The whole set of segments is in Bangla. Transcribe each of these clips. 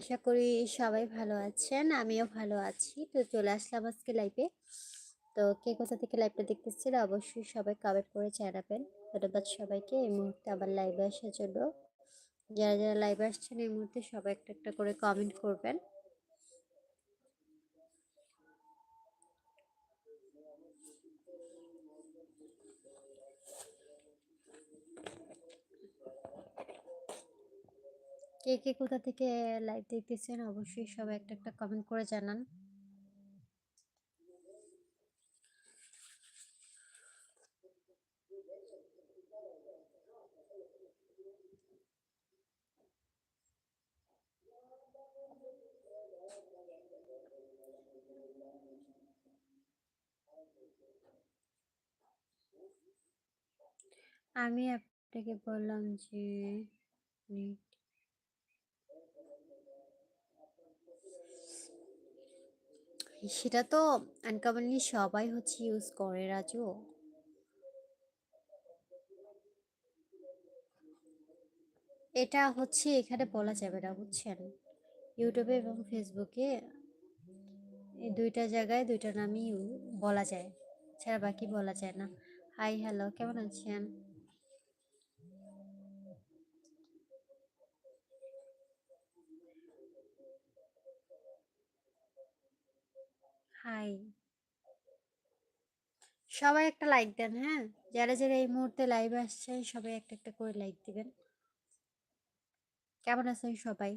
আশা করি সবাই ভালো আছেন, আমিও ভালো আছি। তো চলে আসলাম আজকে লাইভে তো কে কোথা থেকে লাইভটা দেখতেছিল অবশ্যই সবাই কমেন্ট করে জানাবেন। ধন্যবাদ সবাইকে এই মুহূর্তে আবার লাইভে আসার জন্য। যারা যারা লাইভে আসছেন এই মুহূর্তে সবাই একটা একটা করে কমেন্ট করবেন। কে কে কোথা থেকে লাইভ দেখতেছেন অবশ্যই সবাই একটা একটা কমেন্ট করে জানান। আমি আপনাকে বললাম যে সেটা তো আনকমনলি সবাই হচ্ছে ইউজ করে, রাজু। এটা হচ্ছে এখানে বলা যাবে না, বুঝছেন? ইউটিউবে এবং ফেসবুকে এই দুইটা জায়গায় দুইটা নামই বলা যায়, ছাড়া বাকি বলা যায় না। হাই হ্যালো কেমন আছেন? হাই সবাই একটা লাইক দেন হ্যাঁ? যারা যারা এই মুহূর্তে লাইভ আসছে সবাই একটা একটা করে লাইক দিবেন। কেমন আছেন সবাই?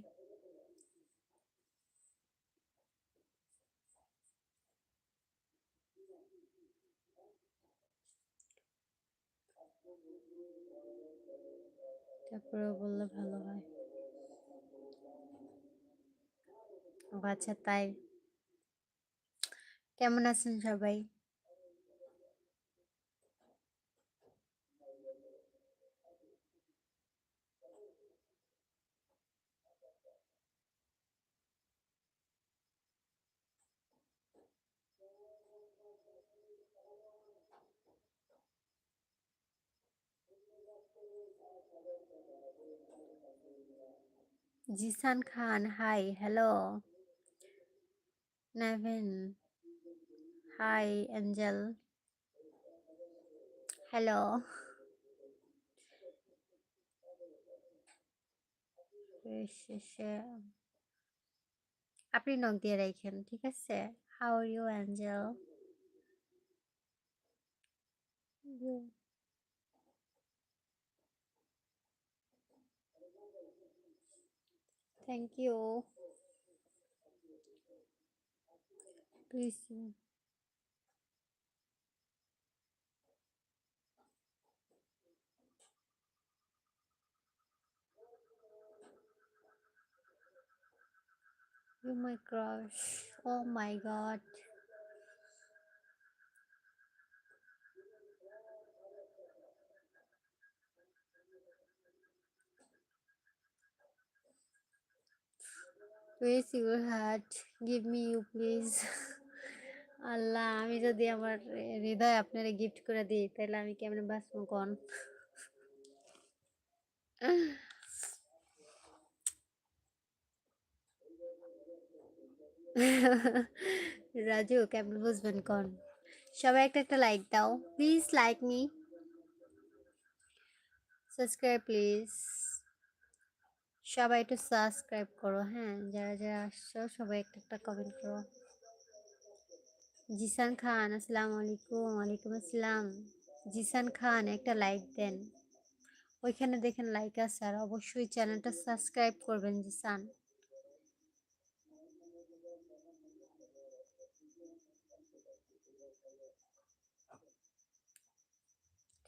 তারপরে বললে ভালো হয়। ও আচ্ছা তাই। কেমন আছেন সবাই? Zisan Khan hi hello. Navin. Hi Angel hello শেষে আপনি নখ দিয়ে রাখেন, ঠিক আছে? How are you Angel thank you please You my crush. Oh my god. Where's your heart? Give me you please. Allah আমি যদি আমার হৃদয় আপনারে গিফট করে দিই তাহলে আমি কেমনে বাঁচবো কোন রাজু, কেমন বুঝবেন কোন? সবাই একটা একটা লাইক দাও। Please like me subscribe please সবাই একটু সাবস্ক্রাইব করো হ্যাঁ? যারা যারা আসছো, সবাই একটা একটা কমেন্ট করো। জিসান খান, আসসালামু আলাইকুম। ওয়ালাইকুম আসসালাম। জিসান খান, একটা লাইক দেন। ওইখানে দেখেন লাইক আছে, আর অবশ্যই চ্যানেলটা সাবস্ক্রাইব করবেন জিসান।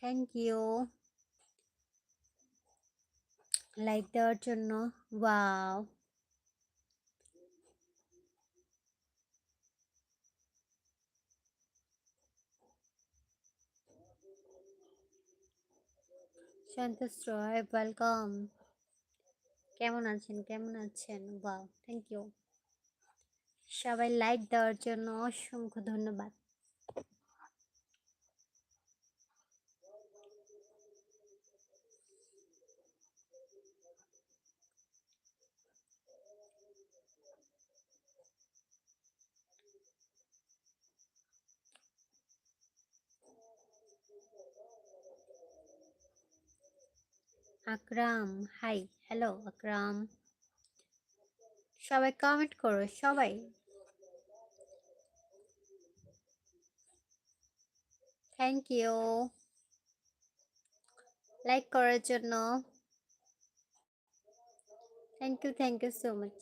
থ্যাংক ইউ লাইক দেওয়ার জন্য ওয়াও সন্তোষ রয় ওয়েলকাম কেমন আছেন? কেমন আছেন? ওয়াও থ্যাংক ইউ সবাই লাইক দেওয়ার জন্য অসংখ্য ধন্যবাদ। Akram hi hello Akram. সবাই কমেন্ট করো, সবাই। থ্যাংক ইউ লাইক করার জন্য। Thank you thank you so much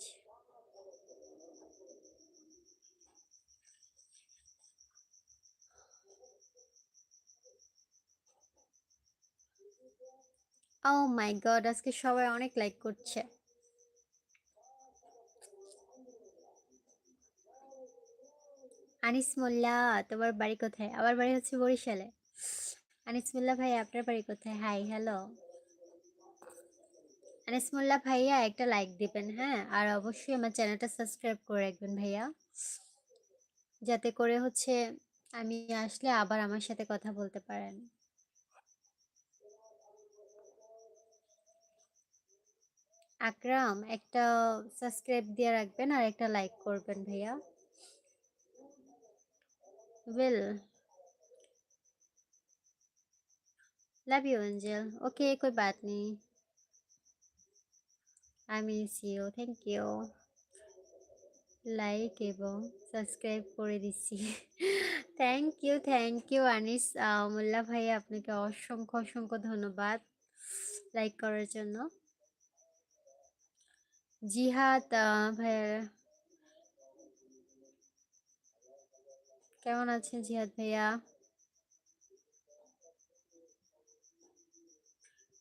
oh my God আজকে সবাই অনেক লাইক করছে। আনিস মোল্লা তোমার বাড়ি কোথায়? আমার বাড়ি হচ্ছে বরিশালে। আনিস মোল্লা ভাই আপনার বাড়ি কোথায়? হাই হ্যালো আনিস মোল্লা ভাইয়া, একটা লাইক দিবেন হ্যাঁ? আর অবশ্যই আমার চ্যানেলটা সাবস্ক্রাইব করে রাখবেন ভাইয়া। যাতে করে হচ্ছে আমি আসলে আবার আমার সাথে কথা বলতে পারেন। আকরাম একটা সাবস্ক্রাইব দিয়ে রাখবেন আর একটা লাইক করবেন ভাইয়া will love you angel okay कोई बात नहीं I miss you thank you like এবং সাবস্ক্রাইব করে দিচ্ছি thank you thank you Anis Molla ভাই আপনাকে অসংখ্য অসংখ্য ধন্যবাদ লাইক করার জন্য জিহাদ ভাইয়া কেমন আছেন জিহাদ ভাইয়া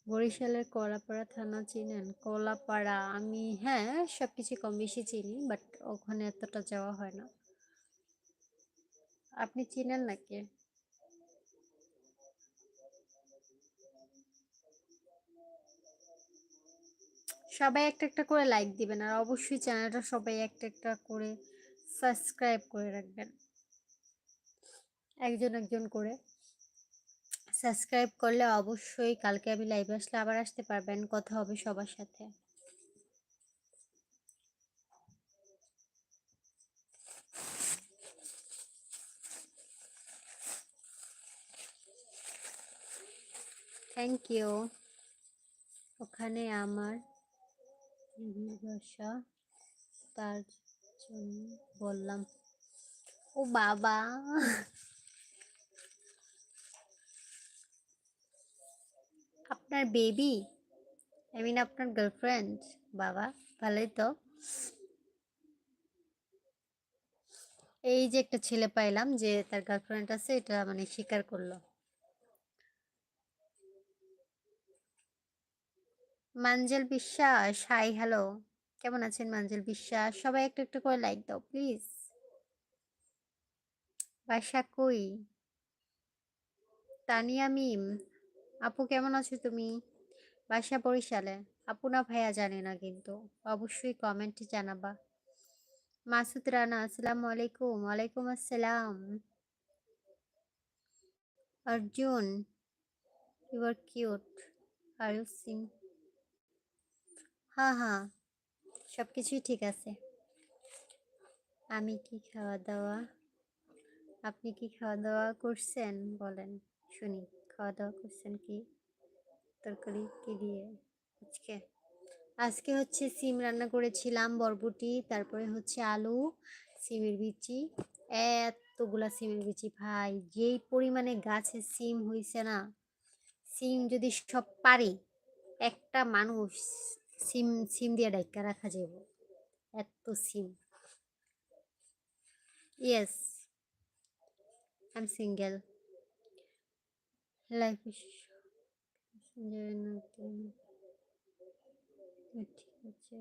বরিশালের কলাপাড়া থানা চিনেন কলাপাড়া আমি হ্যাঁ সব কিছু কম বেশি চিনি বাট ওখানে এতটা যাওয়া হয় না আপনি চিনেন নাকি সবাই একটা একটা করে লাইক দিবেন আর অবশ্যই চ্যানেলটা সবাই একটা একটা করে সাবস্ক্রাইব করে রাখবেন। একজন একজন করে। সাবস্ক্রাইব করলে অবশ্যই কালকে আমি লাইভে আসলে আবার আসতে পারবেন, কথা হবে সবার সাথে। থ্যাংক ইউ ওখানে আমার ভাষা তার জন্য বললাম, ও বাবা। আপনার বেবি আই মিন আপনার গার্লফ্রেন্ড বাবা, ভালোই তো। এই যে একটা ছেলে পাইলাম যে তার গার্লফ্রেন্ড আছে, এটা মানে স্বীকার করল। মাঞ্জেল বিশ্বাস, হাই হ্যালো। কেমন আছেন মাঞ্জেল বিশ্বাস? সবাই একটু একটু করে লাইক দাও, প্লিজ। বাসা কই? তানিয়া মিম, আপু কেমন আছো তুমি? বাসা বরিশালে। আপু না ভাইয়া জানে না কিন্তু, অবশ্যই কমেন্টে জানাবা। মাসুদ রানা, আসসালামু আলাইকুম, ওয়ালাইকুম আসসালাম। Arjun you are cute are you হ্যাঁ হ্যাঁ। সব কিছুই ঠিক আছে। আমি কি খাওয়া দাওয়া আপনি কি খাওয়া দাওয়া করছেন? বলেন, শুনি। খাওয়া দাওয়া করছেন কি? তরকারি কি দিয়ে আজকে? আজকে হচ্ছে সিম রান্না করেছিলাম, বরবটি, তারপরে হচ্ছে আলু, সিমের বিচি। এতগুলা সিমের বিচি ভাই, যেই পরিমাণে গাছে সিম হয়েছে না, সিম যদি সব পারি, একটা মানুষ সিম সিম দিয়ে ডাইকা রাখা যাব এত সিম। Yes I single. লাইফ ঠিক আছে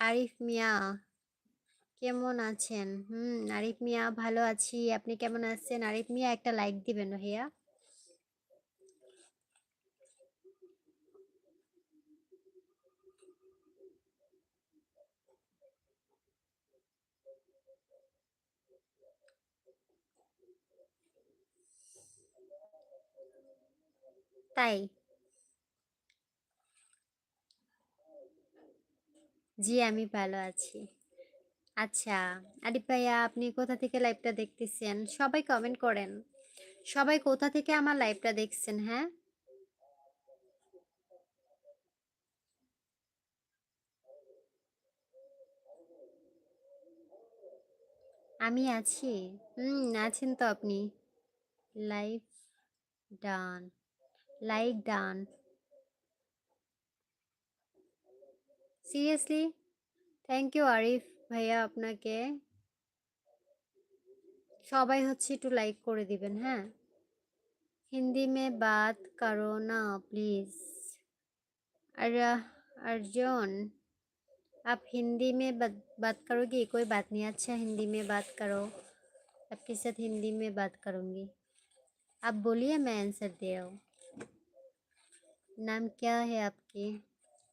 আরিফ মিয়া, কেমন আছেন? হুম, আরিফ মিয়া ভালো আছি। আপনি কেমন আছেন? আরিফ মিয়া একটা লাইক দিবেন, ভাইয়া। তাই? জি, আমি ভালো আছি। আচ্ছা আরিফ ভাইয়া, আপনি কোথা থেকে লাইভটা দেখতেছেন? সবাই কমেন্ট করেন। সবাই কোথা থেকে আমার লাইভটা দেখছেন হ্যাঁ? আমি আছি। হুম, আছেন তো আপনি। Live done like done seriously thank you Arif ভাইয়া আপনাকে সবাই হচ্ছে একটু লাইক করে দিবেন হ্যাঁ हिंदी में बात करो ना प्लीज अर अर्जुन आप हिंदी में बात बात करोगी कोई बात नहीं अच्छा हिंदी में बात करो आपके साथ हिंदी में बात करूँगी आप बोलिए मैं आंसर दे रहा हूँ नाम क्या है आपकी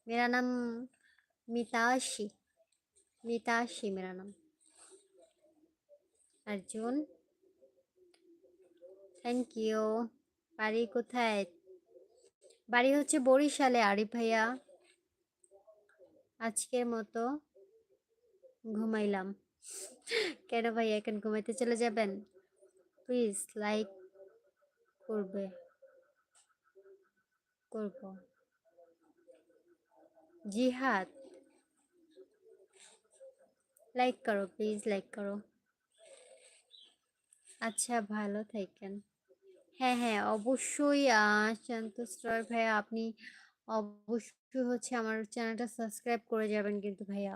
मेरा नाम मिताशी मिताशी मेरा नाम अर्जुन থ্যাংক ইউ বাড়ি কোথায় বাড়ি হচ্ছে বরিশালে আরিফ ভাইয়া আজকের মতো ঘুমাইলাম কেন ভাইয়া এখন ঘুমাইতে চলে যাবেন প্লিজ লাইক করবে করব। জিহাদ। লাইক করো প্লিজ লাইক করো। আচ্ছা ভালো থাকেন। হ্যাঁ হ্যাঁ অবশ্যই শান্তস্রয় ভাইয়া, আপনি অবশ্যই হচ্ছে আমার চ্যানেলটা সাবস্ক্রাইব করে যাবেন কিন্তু ভাইয়া।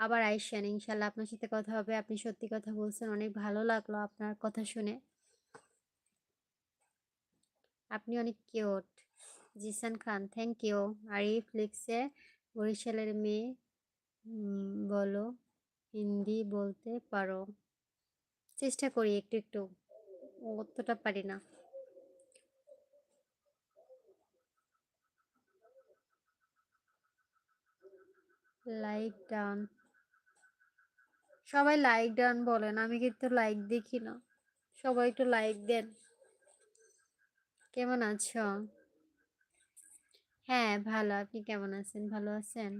আবার আইসেন ইনশাল্লাহ আপনার সাথে কথা হবে। আপনি সত্যি কথা বলছেন, অনেক ভালো লাগল আপনার কথা শুনে। আপনি অনেক cute Zisan Khan thank you আর আরিফ লিখছে, বরিশালের মেয়ে বলো, হিন্দি বলতে পারো। চেষ্টা করি একটু একটু। অতটা পারি না। লাইক ডান সবাই লাইক ডান বলেন, আমি কিন্তু লাইক দেখি না। সবাই একটু লাইক দেন। কেমন আছো? হ্যাঁ ভালো। আপনি কেমন আছেন? ভালো আছেন?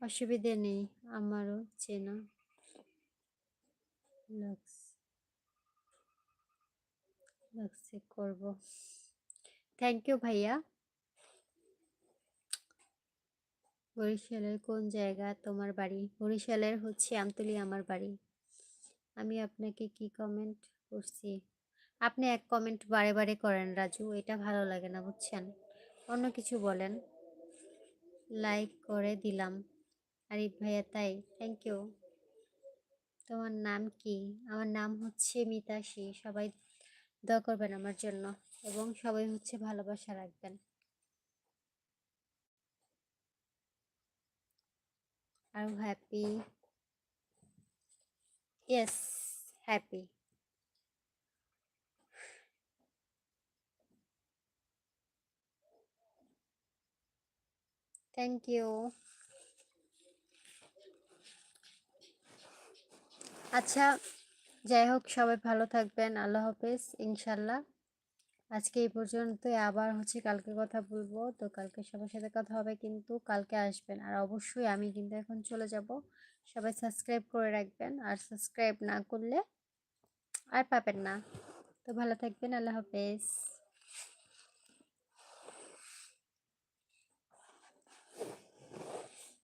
অসুবিধে নেই, আমারও চেনা লাগছে করব। থ্যাংক ইউ ভাইয়া। বরিশালের কোন জায়গা? তোমার বাড়ি? বরিশালের হচ্ছে আমতলি আমার বাড়ি। আমি আপনাকে কি কমেন্ট করছি? আপনি এক কমেন্ট বারে বারে করেন রাজু, এটা ভালো লাগে না, বুঝছেন? অন্য কিছু বলেন। লাইক করে দিলাম। আরিফ ভাইয়া, তাই? থ্যাংক ইউ তোমার নাম কি? আমার নাম হচ্ছে মিতাশি সবাই দোয়া করবেন আমার জন্য এবং সবাই হচ্ছে ভালোবাসা রাখবেন। আর happy yes happy thank you আচ্ছা যাই হোক সবাই ভালো থাকবেন। আল্লাহ হাফেজ ইনশাল্লাহ আজকে এই পর্যন্তই। আবার হচ্ছে কালকে কথা বলব। তো কালকে সবার সাথে কথা হবে, কিন্তু কালকে আসবেন। আর অবশ্যই আমি কিন্তু এখন চলে যাব। সবাই সাবস্ক্রাইব করে রাখবেন। আর সাবস্ক্রাইব না করলে আর পাবেন না। তো ভালো থাকবেন। আল্লাহ হাফেজ।